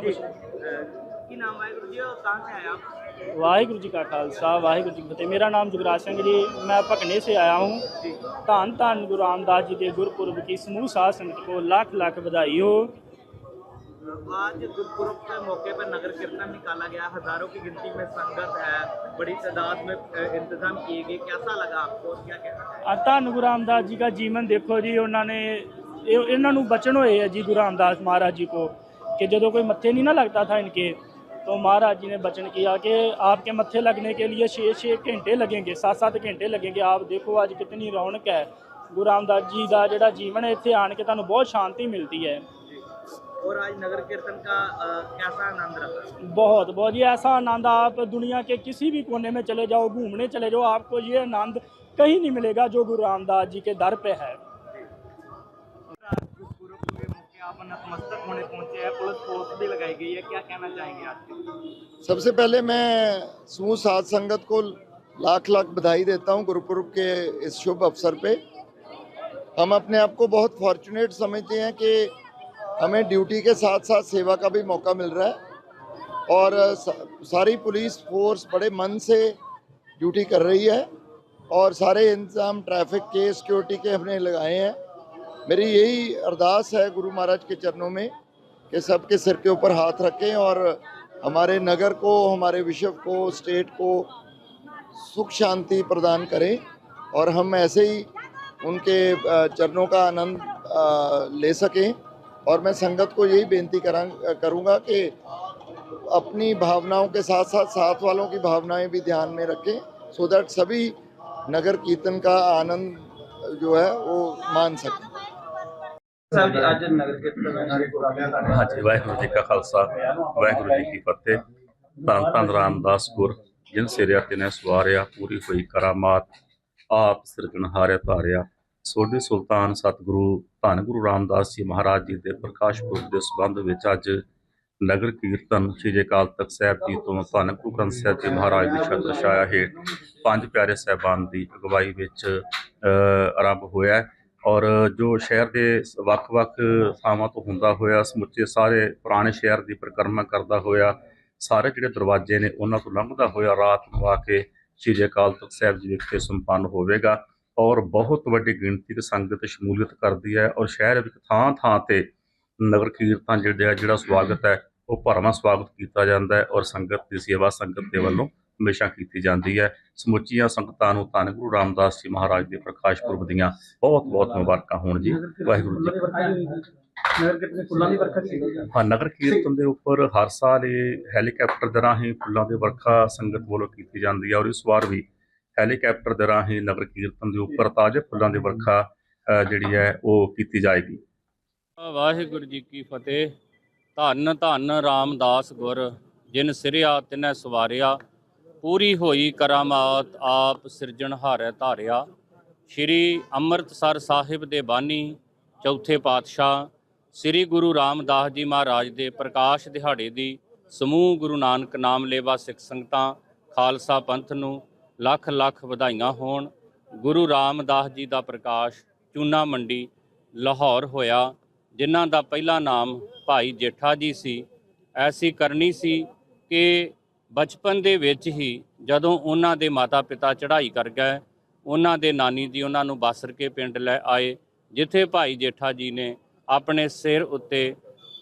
ਕੁਝ ਕੀ ਨਾਮ ਹੈ ਗੁਰੂ ਜੀ और कहाँ से आए आप ਵਾਹਿਗੁਰੂ ਜੀ ਕਾ ਖਾਲਸਾ ਵਾਹਿਗੁਰੂ ਜੀ ਕੀ ਫਤਿਹ ਮੇਰਾ ਨਾਮ ਜੁਗਰਾਜ ਸਿੰਘ ਜੀ ਮੈਂ ਭਕਨੇ से आया हूँ ਧੰਨ ਧੰਨ ਗੁਰੂ ਰਾਮਦਾਸ जी के गुरपुरब की समूह साध संगत को लाख लाख बधाई हो आज गुरुपुरब के मौके पर नगर कीर्तन निकाला गया हजारों की गिनती में संगत है बड़ी तादाद में अ, इंतजाम किए गए कैसा लगा आपको और क्या कहना चाहिए ਆ ਧੰਨ ਗੁਰੂ ਰਾਮਦਾਸ ਜੀ ਦਾ ਜੀਵਨ ਦੇਖੋ ਜੀ ਉਹਨਾਂ ਨੇ ਇਹ ਇਹਨਾਂ ਨੂੰ ਬਚਨ ਹੋਏ है जी गुरु रामदास महाराज जी को कि ਜਦੋਂ कोई मत्थे नहीं ना लगता था इनके तो महाराज जी ने बचन किया कि आपके मत्थे लगने के लिए छः छः घंटे लगेंगे सात सात घंटे लगेंगे आप देखो आज कितनी रौनक है ਗੁਰੂ ਰਾਮਦਾਸ ਜੀ ਦਾ ਜਿਹੜਾ ਜੀਵਨ ਹੈ ਇੱਥੇ ਆਣ ਕੇ ਤੁਹਾਨੂੰ ਬਹੁਤ ਸ਼ਾਂਤੀ ਮਿਲਦੀ ਹੈ और आज नगर कीर्तन का अ, कैसा आनंद रहा बहुत बहुत ये ऐसा आनंद आप दुनिया के किसी भी कोने में चले जाओ घूमने चले जाओ आपको ये आनंद कहीं नहीं मिलेगा जो गुरु रामदास जी के दर पे है आप नतमस्तक होने पहुँचे हैं। पुलिस फोर्स भी लगाई गई है। क्या कहना चाहेंगे सबसे पहले मैं समूह साध संगत को लाख लाख बधाई देता हूँ गुरुपुरब के इस शुभ अवसर पे। हम अपने आप को बहुत फॉर्चुनेट समझते हैं कि हमें ड्यूटी के साथ साथ सेवा का भी मौका मिल रहा है और सारी पुलिस फोर्स बड़े मन से ड्यूटी कर रही है और सारे इंतज़ाम ट्रैफ़िक के सिक्योरिटी के हमने लगाए हैं। मेरी यही अरदास है गुरु महाराज के चरणों में कि सबके सिर के ऊपर हाथ रखें और हमारे नगर को, हमारे विश्व को, स्टेट को सुख शांति प्रदान करें और हम ऐसे ही उनके चरणों का आनंद ले सकें। और मैं संगत को यही बेनती करा, करूँगा कि अपनी भावनाओं के साथ साथ साथ वालों की भावनाएँ भी ध्यान में रखें सो दैट सभी नगर कीर्तन का आनंद जो है वो मान सकें। ਸਾਹਿਬ ਜੀ ਅੱਜ ਨਗਰ ਕੀਰਤਨ ਹਾਂਜੀ ਵਾਹਿਗੁਰੂ ਜੀ ਕਾ ਖਾਲਸਾ ਵਾਹਿਗੁਰੂ ਜੀ ਕੀ ਫਤਿਹ। ਧੰਨ ਧੰਨ ਰਾਮਦਾਸ ਜਿਨ ਸਿਰਿਆ ਤਿਨੇ ਸਵਾਰਿਆ ਪੂਰੀ ਹੋਈ ਕਰਾਮਾਤ। ਆਪ ਸਿਰਜਣਹਾਰਿਆ ਧਾਰਿਆ। ਸੋਢੀ ਸੁਲਤਾਨ ਸਤਿਗੁਰੂ ਧੰਨ ਗੁਰੂ ਰਾਮਦਾਸ ਜੀ ਮਹਾਰਾਜ ਜੀ ਦੇ ਪ੍ਰਕਾਸ਼ ਪੁਰਬ ਦੇ ਸੰਬੰਧ ਵਿੱਚ ਅੱਜ ਨਗਰ ਕੀਰਤਨ ਸ਼੍ਰੀ ਅਕਾਲ ਤਖਤ ਸਾਹਿਬ ਜੀ ਤੋਂ ਧੰਨ ਗੁਰੂ ਗ੍ਰੰਥ ਸਾਹਿਬ ਜੀ ਮਹਾਰਾਜ ਦੀ ਛਤਰ ਛਾਇਆ ਹੇਠ ਪੰਜ ਪਿਆਰੇ ਸਾਹਿਬਾਨ ਦੀ ਅਗਵਾਈ ਵਿੱਚ ਅ, ਆਰੰਭ ਹੋਇਆ ਹੈ। ਔਰ ਜੋ ਸ਼ਹਿਰ ਦੇ ਵੱਖ-ਵੱਖ ਥਾਵਾਂ ਤੋਂ ਹੁੰਦਾ ਹੋਇਆ, ਸਮੁੱਚੇ ਸਾਰੇ ਪੁਰਾਣੇ ਸ਼ਹਿਰ ਦੀ ਪਰਿਕਰਮਾ ਕਰਦਾ ਹੋਇਆ, ਸਾਰੇ ਜਿਹੜੇ ਦਰਵਾਜ਼ੇ ਨੇ ਉਹਨਾਂ ਤੋਂ ਲੰਘਦਾ ਹੋਇਆ ਰਾਤ ਨੂੰ ਆ ਕੇ ਸ਼੍ਰੀ ਅਕਾਲ ਤਖਤ ਸਾਹਿਬ ਜੀ ਵਿਖੇ ਸੰਪੰਨ ਹੋਵੇਗਾ ਔਰ ਬਹੁਤ ਵੱਡੀ ਗਿਣਤੀ ਦੀ ਸੰਗਤ ਸ਼ਮੂਲੀਅਤ ਕਰਦੀ ਹੈ ਔਰ ਸ਼ਹਿਰ ਵਿੱਚ ਥਾਂ-ਥਾਂ ਤੇ ਨਗਰ ਕੀਰਤਨ ਜਿਹੜਾ ਜਿਹੜਾ ਸਵਾਗਤ ਹੈ, ਉਹ ਭਰਵਾਂ ਸਵਾਗਤ ਕੀਤਾ ਜਾਂਦਾ ਹੈ ਔਰ ਸੰਗਤ ਦੀ ਸੇਵਾ ਸੰਗਤ ਦੇ ਵੱਲੋਂ ਹਮੇਸ਼ਾ ਕੀਤੀ ਜਾਂਦੀ ਹੈ। ਸਮੁੱਚੀਆਂ ਸੰਗਤਾਂ ਨੂੰ ਧੰਨ ਗੁਰੂ ਰਾਮਦਾਸ ਜੀ ਮਹਾਰਾਜ ਦੇ ਪ੍ਰਕਾਸ਼ ਪੁਰਬ ਦੀਆਂ ਬਹੁਤ ਬਹੁਤ ਮੁਬਾਰਕਾਂ ਹੋਣ ਜੀ। ਵਾਹਿਗੁਰੂ ਜੀ ਨਗਰ ਕੀਰਤਨ ਫੁੱਲਾਂ ਦੀ ਵਰਖਾ ਸੀ। ਹਾਂ ਨਗਰ ਕੀਰਤਨ ਦੇ ਉੱਪਰ ਹਰ ਸਾਲ ਇਹ ਹੈਲੀਕਾਪਟਰ ਦੇ ਰਾਹੀਂ ਫੁੱਲਾਂ ਦੀ ਵਰਖਾ ਸੰਗਤ ਵੱਲੋਂ ਕੀਤੀ ਜਾਂਦੀ ਹੈ ਔਰ ਇਸ ਵਾਰ ਵੀ ਹੈਲੀਕਾਪਟਰ ਦੇ ਰਾਹੀਂ ਨਗਰ ਕੀਰਤਨ ਦੇ ਉੱਪਰ ਤਾਜ਼ੇ ਫੁੱਲਾਂ ਦੀ ਵਰਖਾ ਜਿਹੜੀ ਹੈ ਉਹ ਕੀਤੀ ਜਾਏਗੀ। ਵਾਹਿਗੁਰੂ ਜੀ ਕੀ ਫਤਿਹ। ਧੰਨ ਧੰਨ ਰਾਮਦਾਸ ਗੁਰ ਜਿਨ ਸਿਰਿਆ ਤਿਨੈ ਸਵਾਰਿਆ। ਪੂਰੀ ਹੋਈ ਕਰਾਮਾਤ ਆਪ ਸਿਰਜਣਹਾਰੈ ਧਾਰਿਆ। ਸ਼੍ਰੀ ਅੰਮ੍ਰਿਤਸਰ ਸਾਹਿਬ ਦੇ ਬਾਨੀ, ਚੌਥੇ ਪਾਤਸ਼ਾਹ, ਸ੍ਰੀ ਗੁਰੂ ਰਾਮਦਾਸ ਜੀ ਮਹਾਰਾਜ ਦੇ ਪ੍ਰਕਾਸ਼ ਦਿਹਾੜੇ ਦੀ ਸਮੂਹ ਗੁਰੂ ਨਾਨਕ ਨਾਮ ਲੇਵਾ ਸਿੱਖ ਸੰਗਤਾਂ, ਖਾਲਸਾ ਪੰਥ ਨੂੰ ਲੱਖ ਲੱਖ ਵਧਾਈਆਂ ਹੋਣ। ਗੁਰੂ ਰਾਮਦਾਸ ਜੀ ਦਾ ਪ੍ਰਕਾਸ਼ ਚੂਨਾ ਮੰਡੀ, ਲਾਹੌਰ ਹੋਇਆ, ਜਿਨ੍ਹਾਂ ਦਾ ਪਹਿਲਾ ਨਾਮ ਭਾਈ ਜੇਠਾ ਜੀ ਸੀ। ਐਸੀ ਕਰਨੀ ਸੀ ਕਿ ਬਚਪਨ ਦੇ ਵਿੱਚ ਹੀ ਜਦੋਂ ਉਹਨਾਂ ਦੇ ਮਾਤਾ-ਪਿਤਾ ਚੜ੍ਹਾਈ ਕਰ ਗਏ, ਉਹਨਾਂ ਦੇ ਨਾਨੀ ਜੀ ਉਹਨਾਂ ਨੂੰ ਬਾਸਰ ਕੇ ਪਿੰਡ ਲੈ ਆਏ, ਜਿੱਥੇ ਭਾਈ ਜੇਠਾ ਜੀ ਨੇ ਆਪਣੇ ਸਿਰ ਉੱਤੇ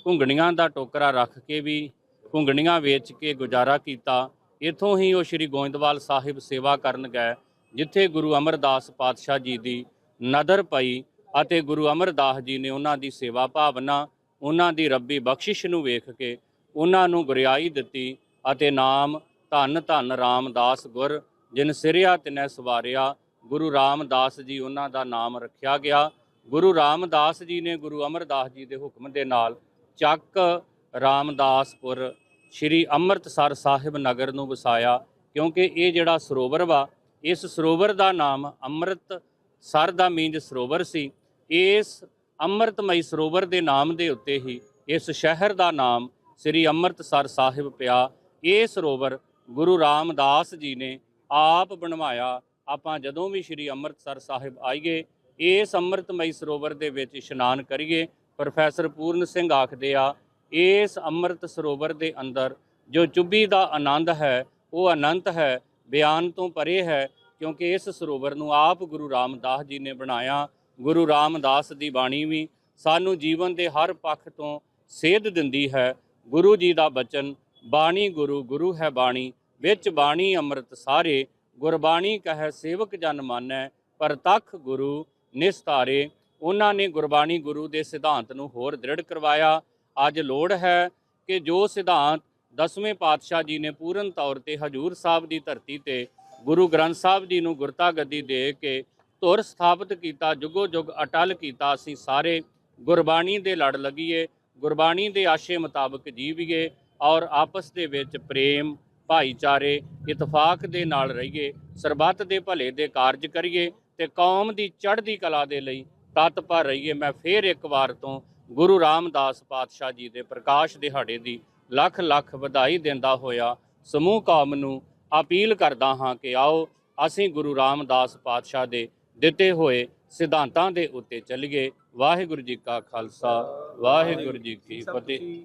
ਘੁੰਗਣੀਆਂ ਦਾ ਟੋਕਰਾ ਰੱਖ ਕੇ ਵੀ ਘੁੰਗਣੀਆਂ ਵੇਚ ਕੇ ਗੁਜ਼ਾਰਾ ਕੀਤਾ। ਇੱਥੋਂ ਹੀ ਉਹ ਸ੍ਰੀ ਗੋਇੰਦਵਾਲ ਸਾਹਿਬ ਸੇਵਾ ਕਰਨ ਗਏ, ਜਿੱਥੇ ਗੁਰੂ ਅਮਰਦਾਸ ਪਾਤਸ਼ਾਹ ਜੀ ਦੀ ਨਦਰ ਪਈ ਅਤੇ ਗੁਰੂ ਅਮਰਦਾਸ ਜੀ ਨੇ ਉਹਨਾਂ ਦੀ ਸੇਵਾ ਭਾਵਨਾ, ਉਹਨਾਂ ਦੀ ਰੱਬੀ ਬਖਸ਼ਿਸ਼ ਨੂੰ ਵੇਖ ਕੇ ਉਹਨਾਂ ਨੂੰ ਗੁਰਿਆਈ ਦਿੱਤੀ ਅਤੇ ਨਾਮ ਧੰਨ ਧੰਨ ਰਾਮਦਾਸ ਗੁਰ, ਜਿਨ ਸਿਰਿਆ ਤਿਨੈ ਸਵਾਰਿਆ, ਗੁਰੂ ਰਾਮਦਾਸ ਜੀ ਉਹਨਾਂ ਦਾ ਨਾਮ ਰੱਖਿਆ ਗਿਆ। ਗੁਰੂ ਰਾਮਦਾਸ ਜੀ ਨੇ ਗੁਰੂ ਅਮਰਦਾਸ ਜੀ ਦੇ ਹੁਕਮ ਦੇ ਨਾਲ ਚੱਕ ਰਾਮਦਾਸਪੁਰ ਸ਼੍ਰੀ ਅੰਮ੍ਰਿਤਸਰ ਸਾਹਿਬ ਨਗਰ ਨੂੰ ਵਸਾਇਆ, ਕਿਉਂਕਿ ਇਹ ਜਿਹੜਾ ਸਰੋਵਰ ਵਾ, ਇਸ ਸਰੋਵਰ ਦਾ ਨਾਮ ਅੰਮ੍ਰਿਤ ਸਰ ਦਾ ਮੀਂਜ ਸਰੋਵਰ ਸੀ। ਇਸ ਅੰਮ੍ਰਿਤਮਈ ਸਰੋਵਰ ਦੇ ਨਾਮ ਦੇ ਉੱਤੇ ਹੀ ਇਸ ਸ਼ਹਿਰ ਦਾ ਨਾਮ ਸ੍ਰੀ ਅੰਮ੍ਰਿਤਸਰ ਸਾਹਿਬ ਪਿਆ। ਇਹ ਸਰੋਵਰ ਗੁਰੂ ਰਾਮਦਾਸ ਜੀ ਨੇ ਆਪ ਬਣਵਾਇਆ। ਆਪਾਂ ਜਦੋਂ ਵੀ ਸ੍ਰੀ ਅੰਮ੍ਰਿਤਸਰ ਸਾਹਿਬ ਆਈਏ, ਇਸ ਅੰਮ੍ਰਿਤਮਈ ਸਰੋਵਰ ਦੇ ਵਿੱਚ ਇਸ਼ਨਾਨ ਕਰੀਏ, ਪ੍ਰੋਫੈਸਰ ਪੂਰਨ ਸਿੰਘ ਆਖਦੇ ਆ, ਇਸ ਅੰਮ੍ਰਿਤ ਸਰੋਵਰ ਦੇ ਅੰਦਰ ਜੋ ਚੁੱਭੀ ਦਾ ਆਨੰਦ ਹੈ, ਉਹ ਅਨੰਤ ਹੈ, ਬਿਆਨ ਤੋਂ ਪਰੇ ਹੈ, ਕਿਉਂਕਿ ਇਸ ਸਰੋਵਰ ਨੂੰ ਆਪ ਗੁਰੂ ਰਾਮਦਾਸ ਜੀ ਨੇ ਬਣਾਇਆ। ਗੁਰੂ ਰਾਮਦਾਸ ਦੀ ਬਾਣੀ ਵੀ ਸਾਨੂੰ ਜੀਵਨ ਦੇ ਹਰ ਪੱਖ ਤੋਂ ਸੇਧ ਦਿੰਦੀ ਹੈ। ਗੁਰੂ ਜੀ ਦਾ ਬਚਨ ਬਾਣੀ ਗੁਰੂ ਗੁਰੂ ਹੈ ਬਾਣੀ, ਵਿੱਚ ਬਾਣੀ ਅੰਮ੍ਰਿਤ ਸਾਰੇ, ਗੁਰਬਾਣੀ ਕਹੈ ਸੇਵਕ ਜਨ ਮਾਨੈ, ਪਰ ਤਖ ਗੁਰੂ ਨਿਸਤਾਰੇ। ਉਹਨਾਂ ਨੇ ਗੁਰਬਾਣੀ ਗੁਰੂ ਦੇ ਸਿਧਾਂਤ ਨੂੰ ਹੋਰ ਦ੍ਰਿੜ ਕਰਵਾਇਆ। ਅੱਜ ਲੋੜ ਹੈ ਕਿ ਜੋ ਸਿਧਾਂਤ ਦਸਵੇਂ ਪਾਤਸ਼ਾਹ ਜੀ ਨੇ ਪੂਰਨ ਤੌਰ ਤੇ ਹਜੂਰ ਸਾਹਿਬ ਦੀ ਧਰਤੀ ਤੇ ਗੁਰੂ ਗ੍ਰੰਥ ਸਾਹਿਬ ਜੀ ਨੂੰ ਗੁਰਤਾ ਗੱਦੀ ਦੇ ਕੇ ਧੁਰ ਸਥਾਪਿਤ ਕੀਤਾ, ਜੁਗੋ ਜੁਗ ਅਟਲ ਕੀਤਾ, ਅਸੀਂ ਸਾਰੇ ਗੁਰਬਾਣੀ ਦੇ ਲੜ ਲੱਗੀਏ, ਗੁਰਬਾਣੀ ਦੇ ਆਸ਼ੇ ਮੁਤਾਬਕ ਜੀਵੀਏ। ਔਰ ਆਪਸ ਦੇ ਵਿੱਚ ਪ੍ਰੇਮ ਭਾਈਚਾਰੇ ਇਤਫਾਕ ਦੇ ਨਾਲ ਰਹੀਏ ਸਰਬੱਤ ਦੇ ਭਲੇ ਦੇ ਕਾਰਜ ਕਰੀਏ ਤੇ ਕੌਮ ਦੀ ਚੜ੍ਹਦੀ ਕਲਾ ਦੇ ਲਈ ਤਤਪਰ ਰਹੀਏ ਮੈਂ ਫੇਰ ਇੱਕ ਵਾਰ ਤੋਂ ਗੁਰੂ ਰਾਮਦਾਸ ਪਾਤਸ਼ਾਹ ਜੀ ਦੇ ਪ੍ਰਕਾਸ਼ ਦਿਹਾੜੇ ਦੀ ਲੱਖ ਲੱਖ ਵਧਾਈ ਦਿੰਦਾ ਹੋਇਆ ਸਮੂਹ ਕੌਮ ਨੂੰ ਅਪੀਲ ਕਰਦਾ ਹਾਂ ਕਿ ਆਓ ਅਸੀਂ ਗੁਰੂ ਰਾਮਦਾਸ ਪਾਤਸ਼ਾਹ ਦੇ ਦਿੱਤੇ ਹੋਏ ਸਿਧਾਂਤਾਂ ਦੇ ਉੱਤੇ ਚੱਲੀਏ। ਵਾਹਿਗੁਰੂ ਜੀ ਕਾ ਖਾਲਸਾ ਵਾਹਿਗੁਰੂ ਜੀ ਕੀ ਫਤਿਹ।